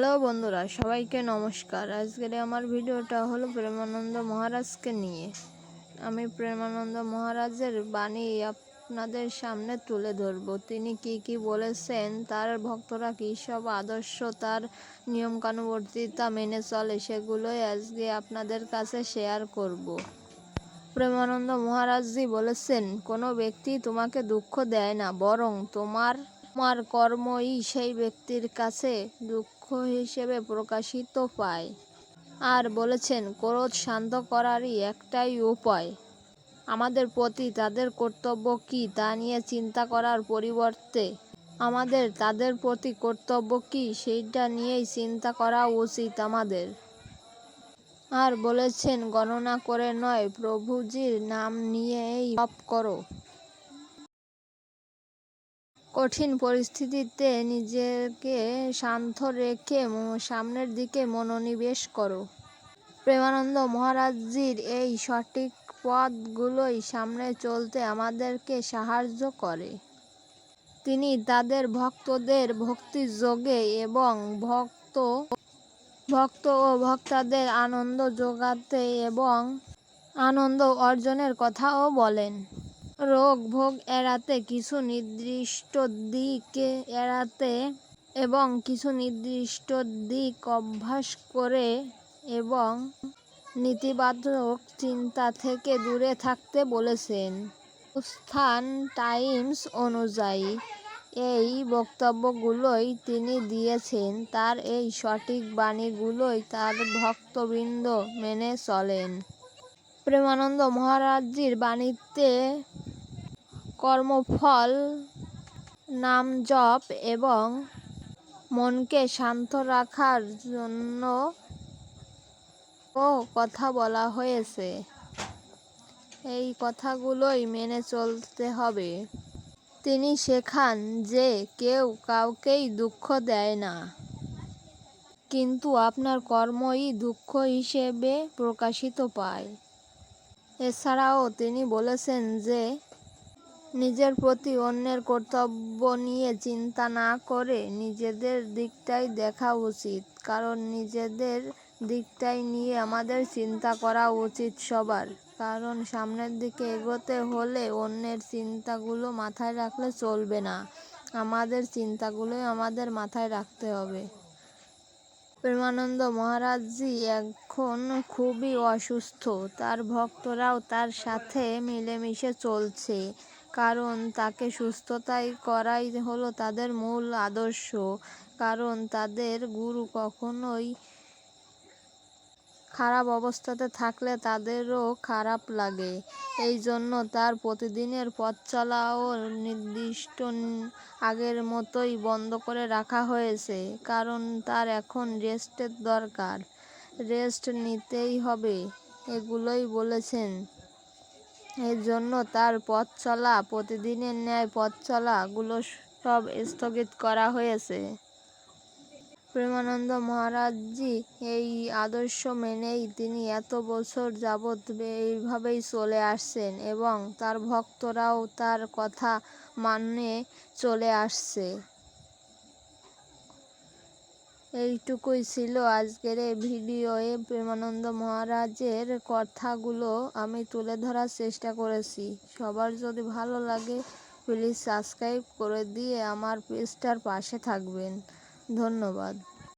Hello বন্ধুরা, সবাইকে নমস্কার। আজকের আমার ভিডিওটা হলো প্রেমানন্দ মহারাজকে নিয়ে। আমি প্রেমানন্দ মহারাজের বাণী আপনাদের সামনে তুলে ধরব। তিনি কি কি বলেছেন, তার ভক্তরা কী সব আদর্শ, তার নিয়মকানুবর্তিতা মেনে চলে, সেগুলোই আজকে আপনাদের কাছে শেয়ার করব। প্রেমানন্দ মহারাজজি বলেছেন, কোনো ব্যক্তি তোমাকে দুঃখ দেয় না, বরং তোমার তোমার কর্মই সেই ব্যক্তির কাছে দুঃখ হিসেবে প্রকাশিত পায়। আর বলেছেন, ক্রোধ শান্ত করারই একটাই উপায়। আমাদের প্রতি তাদের কর্তব্য কী তা নিয়ে চিন্তা করার পরিবর্তে আমাদের তাদের প্রতি কর্তব্য কী সেইটা নিয়েই চিন্তা করা উচিত আমাদের। আর বলেছেন, গণনা করে নয়, প্রভুজির নাম নিয়েই জপ করো। কঠিন পরিস্থিতিতে নিজেকে শান্ত রেখে সামনের দিকে মনোনিবেশ করো। প্রেমানন্দ মহারাজজির এই সঠিক পথগুলোই সামনে চলতে আমাদেরকে সাহায্য করে। তিনি তাদের ভক্তদের ভক্তি যোগে এবং ভক্ত ভক্ত ও ভক্তাদের আনন্দ যোগাতে এবং আনন্দ অর্জনের কথাও বলেন। রোগ ভোগ এড়াতে, কিছু নির্দিষ্ট দিক এড়াতে এবং কিছু নির্দিষ্ট দিক অভ্যাস করে এবং নেতিবাচক চিন্তা থেকে দূরে থাকতে বলেছেন। স্থান টাইমস অনুযায়ী এই বক্তব্যগুলোই তিনি দিয়েছেন। তার এই সঠিক বাণীগুলোই তার ভক্তবৃন্দ মেনে চলেন। প্রেমানন্দ মহারাজজির বাণীতে কর্মফল, নাম জপ এবং মনকে শান্ত রাখার জন্য ও কথা বলা হয়েছে। এই কথাগুলোই মেনে চলতে হবে। তিনি শেখান যে কেউ কাউকেই দুঃখ দেয় না। কিন্তু আপনার কর্মই দুঃখ হিসেবে প্রকাশিত পায়। এছাড়াও তিনি বলেছেন যে নিজের প্রতি অন্যের কর্তব্য নিয়ে চিন্তা না করে নিজেদের দিকটাই দেখা উচিত, কারণ নিজেদের দিকটাই নিয়ে আমাদের চিন্তা করা উচিত সবার। কারণ সামনের দিকে এগোতে হলে অন্যের চিন্তাগুলো মাথায় রাখলে চলবে না। আমাদের চিন্তাগুলোই আমাদের মাথায় রাখতে হবে। প্রেমানন্দ মহারাজজি এখন খুবই অসুস্থ। তার ভক্তরাও তার সাথে মিলেমিশে চলছে। কারণ তাকে সুস্থতাই করাই হলো তাদের মূল আদর্শ। কারণ তাদের গুরু কখনোই খারাপ অবস্থাতে থাকলে তাদেরও খারাপ লাগে। এই জন্য তার প্রতিদিনের পথ চলাও নির্দিষ্ট আগের মতোই বন্ধ করে রাখা হয়েছে। কারণ তার এখন রেস্টের দরকার। রেস্ট নিতেই হবে, এগুলোই বলেছেন। জন্য তার পথ চলা প্রতিদিনের ন্যায় পথ চলাগুলো সব স্থগিত করা হয়েছে। প্রেমানন্দ মহারাজজি এই আদর্শ মেনেই তিনি এত বছর যাবৎ এইভাবেই চলে আসছেন এবং তার ভক্তরাও তার কথা মানে চলে আসছে। এইটুকুই ছিল আজকের এই ভিডিওয়ে প্রেমানন্দ মহারাজের কথাগুলো আমি তুলে ধরার চেষ্টা করেছি। সবার যদি ভালো লাগে প্লিজ সাবস্ক্রাইব করে দিয়ে আমার পেজটার পাশে থাকবেন। ধন্যবাদ।